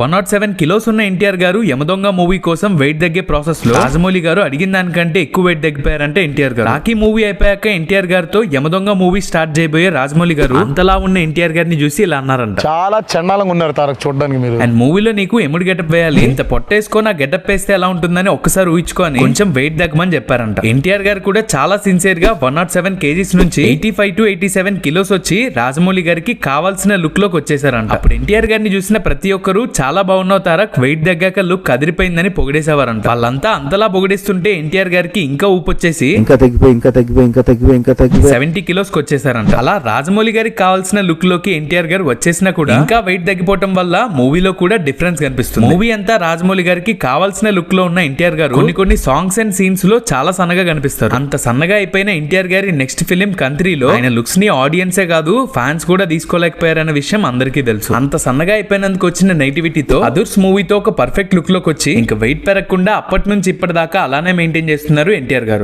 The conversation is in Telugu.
వన్ నాట్ సెవెన్ కిలోస్ ఉన్న ఎన్టీఆర్ గారు యమదొంగ మూవీ కోసం వెయిట్ తగ్గే ప్రాసెస్లో రాజమౌళి గారు అడిగిన దానికంటే ఎక్కువ వెయిట్ తగ్గిపోయారంటే ఎన్టీఆర్ గారు. రాకీ మూవీ అయిపోయాక ఎన్టీఆర్ గారితో యమదొంగ మూవీ స్టార్ట్ చేయబోయే రాజమౌళి గారు అంతలా ఉన్న ఎన్టీఆర్ గారిని చూసి ఇలా అన్నారంట. చాలా చండాలంగా ఉన్నారు తారక్ చూడడానికి మీరు. అండ్ మూవీలో నీకు ఎముడు గెటప్ వేయాలి? ఇంత పొట్టేసుకో నా గెటప్ వేస్తే ఎలా ఉంటుందని ఒక్కసారి ఊహించుకొని కొంచెం వెయిట్ తగ్గమని చెప్పారంట. ఎన్టీఆర్ గారు కూడా చాలా సిన్సియర్గా వన్ నాట్ సెవెన్ కేజీస్ నుంచి eighty five to eighty seven kilos వచ్చి రాజమౌళి గారికి కావాల్సిన లుక్లోకి వచ్చేసారంట. అప్పుడు ఎన్టీఆర్ గారిని చూసిన ప్రతి ఒక్కరు చాలా బాగున్నావు తారక్. వెయిట్ తగ్గాక లుక్ అదిరిపోయిందని పొగిడేసేవారంట. వాళ్ళంతా అంతలా పొగిడేస్తుంటే ఎన్టీఆర్ గారికి ఇంకా ఊపొచ్చేసి ఇంకా తగ్గిపోయి ఇంకా తగ్గిపోయి ఇంకా తగ్గిపోయి ఇంకా తగ్గిపోయి. సెవెంటీ కిలోస్కి వచ్చేసారంట అలా రాజమౌళి గారికి కావాల్సిన లుక్లోకి ఎన్టీఆర్ గారు వచ్చేసినా కూడా ఇంకా వెయిట్ తగ్గిపోవటం వల్ల మూవీలో కూడా డిఫరెన్స్ కనిపిస్తుంది. మూవీ అంతా రాజమౌళి గారికి కావాల్సిన లుక్లో ఉన్న ఎన్టీఆర్ గారు కొన్ని కొన్ని సాంగ్స్ అండ్ సీన్స్లో చాలా సన్నగా కనిపిస్తారు. అంత సన్నగా అయిపోయిన ఎన్టీఆర్ గారి నెక్స్ట్ ఫిలిం కంత్రీలో ఆయన లుక్స్ని ఆడియన్సే కాదు ఫ్యాన్స్ కూడా తీసుకోలేకపోయారన్న విషయం అందరికీ తెలుసు. అంత సన్నగా అయిపోయినందుకు వచ్చిన నెగిటివిటీతో అదుర్స్ మూవీతో ఒక పర్ఫెక్ట్ లుక్లోకి వచ్చి ఇంకా వెయిట్ పెరగకుండా అప్పటి నుంచి ఇప్పటిదాకా అలానే మెయింటైన్ చేస్తున్నారు ఎన్టీఆర్ గారు.